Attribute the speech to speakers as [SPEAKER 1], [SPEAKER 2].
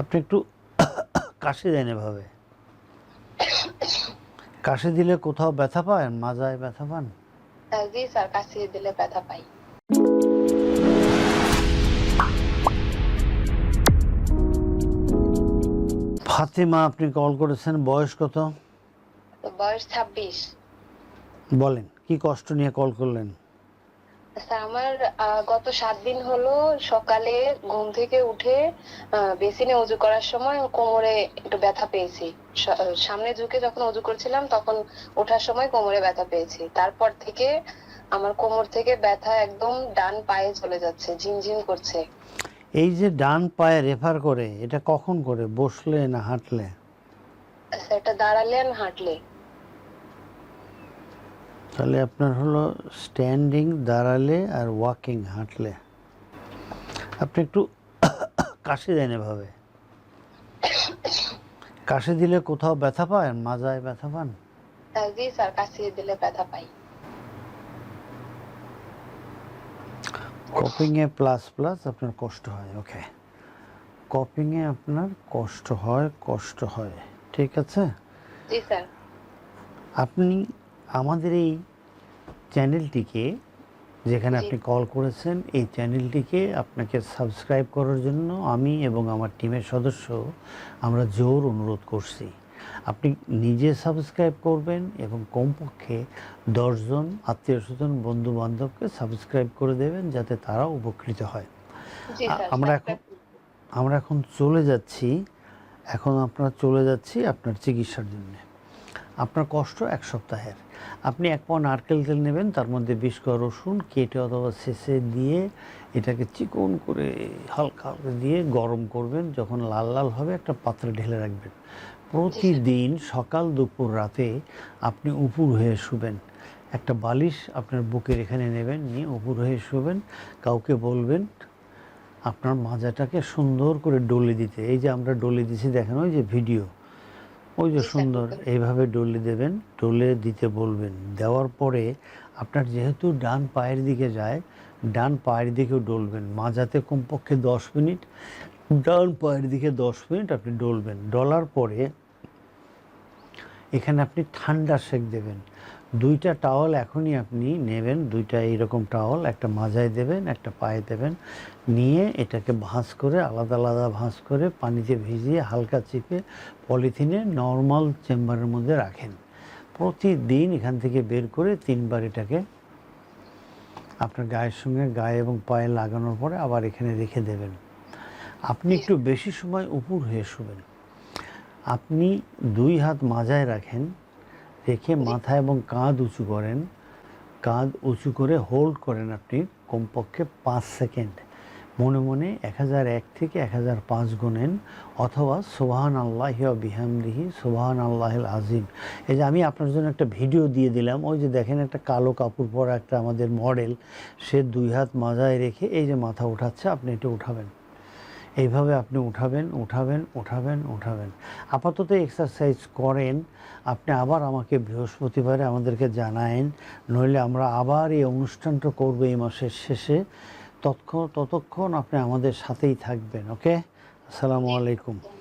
[SPEAKER 1] আপনি একটু কাশি দেন এভাবে। কাশি দিলে কোথাও ব্যথা পান? মাজায় ব্যথা পান?
[SPEAKER 2] জি স্যার কাশি দিলে ব্যথা পাই।
[SPEAKER 1] ফাতেমা আপনি কল করেছেন বয়স কত?
[SPEAKER 2] বয়স ছাব্বিশ।
[SPEAKER 1] বলেন কি কষ্ট নিয়ে কল করলেন?
[SPEAKER 2] আমার গত সাত দিন হলো সকালে ঘুম থেকে উঠে বেসিনে উজু করার সময় কোমরে একটু ব্যথা পেয়েছি। সামনে ঝুঁকে যখন উজু করছিলাম তখন ওঠার সময় কোমরে ব্যথা পেয়েছি। তারপর থেকে আমার কোমর থেকে ব্যথা একদম ডান পায়ে চলে যাচ্ছে ঝিমঝিম করছে।
[SPEAKER 1] এই যে ডান পায়ে রেফার করে এটা কখন করে? বসলে না হাঁটলে?
[SPEAKER 2] এটা দাঁড়ালে আর হাঁটলে।
[SPEAKER 1] তাহলে আপনার হলো স্ট্যান্ডিং দাঁড়ালে আর ওয়াকিং হাঁটলে। আপনি একটু কাশি দেন এভাবে। কাশি দিলে কোথাও ব্যথা পান? মাজায় ব্যথা পান?
[SPEAKER 2] জি স্যার কাশি দিলে ব্যথা পাই।
[SPEAKER 1] কপিংয়ে প্লাস প্লাস আপনার কষ্ট হয় ওকে কপিংয়ে আপনার কষ্ট হয় কষ্ট হয় ঠিক আছে?
[SPEAKER 2] জি স্যার।
[SPEAKER 1] আপনি আমাদের এই চ্যানেলটিকে যেখানে আপনি কল করেছেন এই চ্যানেলটিকে আপনাকে সাবস্ক্রাইব করার জন্য আমি এবং আমার টিমের সদস্য আমরা জোর অনুরোধ করছি। আপনি নিজে সাবস্ক্রাইব করবেন এবং কমপক্ষে দশজন আত্মীয় স্বজন বন্ধু বান্ধবকে সাবস্ক্রাইব করে দেবেন যাতে তারা উপকৃত হয়। আমরা এখন আমরা এখন চলে যাচ্ছি এখন আপনারা চলে যাচ্ছি আপনার চিকিৎসার জন্য। আপনার কষ্ট এক সপ্তাহের। আপনি এক পাও নারকেল তেল নেবেন, তার মধ্যে কোয়া রসুন কেটে অথবা শেষে দিয়ে এটাকে চিকন করে হালকা হালকা দিয়ে গরম করবেন, যখন লাল লাল হবে একটা পাত্রে ঢেলে রাখবেন। প্রতিদিন সকাল দুপুর রাতে আপনি উপুর হয়ে শুবেন। একটা বালিশ আপনার বুকের এখানে নেবেন, নিয়ে উপুর হয়ে শুবেন, কাউকে বলবেন, আপনার মাজাটাকে সুন্দর করে ডলে দিতে। এই যে আমরা ডলে দিছি, দেখেন ওই যে ভিডিও। ওই যে সুন্দর এইভাবে ডলে দেবেন ডলে দিতে বলবেন। দেওয়ার পরে আপনার যেহেতু ডান পায়ের দিকে যায় ডান পায়ের দিকেও ডলবেন। মাজাতে কমপক্ষে দশ মিনিট ডান পায়ের দিকে দশ মিনিট আপনি ডলবেন। ডলার পরে এখানে আপনি ঠান্ডা সেক দেবেন। দুইটা টাওয়াল এখনই আপনি নেবেন দুইটা এইরকম টাওয়াল একটা মাজায় দেবেন একটা পায়ে দেবেন নিয়ে এটাকে ভাঁজ করে আলাদা আলাদা ভাঁজ করে পানিতে ভিজিয়ে হালকা চিপে পলিথিনে নর্মাল চেম্বারের মধ্যে রাখেন। প্রতিদিন এখান থেকে বের করে তিনবার এটাকে আপনার গায়ের সঙ্গে গায়ে এবং পায়ে লাগানোর পরে আবার এখানে রেখে দেবেন। আপনি একটু বেশি সময় উপুর হয়ে শুবেন। আপনি দুই হাত মাজায় রাখেন রেখে মাথা এবং কাঁধ উঁচু করেন। কাঁধ উঁচু করে হোল্ড করেন আপনি কমপক্ষে পাঁচ সেকেন্ড। মনে মনে এক হাজার এক থেকে এক হাজার পাঁচ গুনেন অথবা সোবাহান আল্লাহ বিহামদিহি সোবাহান আল্লাহ আজিম এই যে আমি আপনার জন্য একটা ভিডিও দিয়ে দিলাম ওই যে দেখেন একটা কালো কাপড় পরা একটা আমাদের মডেল সে দুই হাত মাজায় রেখে এই যে মাথা উঠাচ্ছে আপনি এটা উঠাবেন। এইভাবে আপনি উঠাবেন উঠাবেন উঠাবেন উঠাবেন। আপাতত এক্সারসাইজ করেন আপনি আবার আমাকে বৃহস্পতিবারে আমাদেরকে জানায়েন নইলে আমরা আবার এই অনুষ্ঠানটা করব এই মাসের শেষে। তৎক্ষণ ততক্ষণ আপনি আমাদের সাথেই থাকবেন ওকে? আসসালামু আলাইকুম।